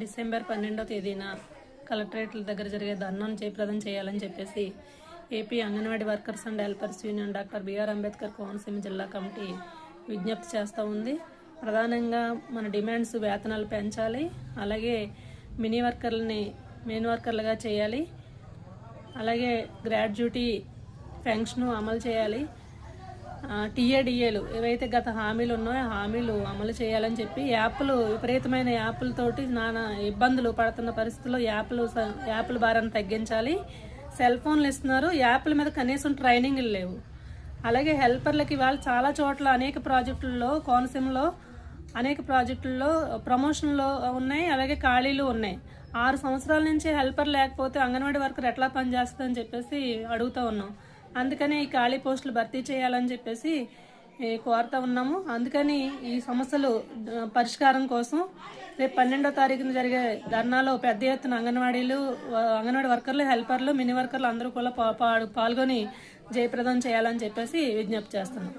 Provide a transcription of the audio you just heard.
December పన్నెండో తేదీన కలెక్టరేట్ల దగ్గర జరిగే ధర్నాను జయప్రదం చేయాలని చెప్పేసి AP anganwadi workers and helpers union doctor B R Ambedkar Konaseema జిల్లా కమిటీ విజ్ఞప్తి చేస్తూ ఉంది. ప్రధానంగా మన డిమాండ్స్ వేతనాలు పెంచాలి. అలాగే మినీ వర్కర్లని మెయిన్ వర్కర్లుగా చేయాలి. అలాగే గ్రాడ్యుటీ పెన్షన్ అమలు చేయాలి. టీఏడిఏలు ఏవైతే గత హామీలు ఉన్నాయో హామీలు అమలు చేయాలని చెప్పి యాప్లు విపరీతమైన యాప్లతోటి నానా ఇబ్బందులు పడుతున్న పరిస్థితుల్లో యాప్లు స- యాప్ల భారాన్ని తగ్గించాలి. సెల్ ఫోన్లు ఇస్తున్నారు. యాప్ల మీద కనీసం ట్రైనింగ్లు లేవు. అలాగే హెల్పర్లకి వాళ్ళు చాలా చోట్ల అనేక ప్రాజెక్టుల్లో కోనసీమలో అనేక ప్రాజెక్టుల్లో ప్రమోషన్లు ఉన్నాయి. అలాగే ఖాళీలు ఉన్నాయి. ఆరు సంవత్సరాల నుంచి హెల్పర్ లేకపోతే అంగన్వాడీ వర్కర్ ఎట్లా పనిచేస్తుందని చెప్పేసి అడుగుతూ ఉన్నాం. అందుకని ఈ ఖాళీ పోస్టులు భర్తీ చేయాలని చెప్పేసి కోరుతా ఉన్నాము. అందుకని ఈ సమస్యలు పరిష్కారం కోసం రేపు పన్నెండో తారీఖున జరిగే ధర్నాలో పెద్ద ఎత్తున అంగన్వాడీలు అంగన్వాడీ వర్కర్లు హెల్పర్లు మినీ వర్కర్లు అందరూ కూడా పాల్గొని జయప్రదం చేయాలని చెప్పేసి విజ్ఞప్తి చేస్తున్నాం.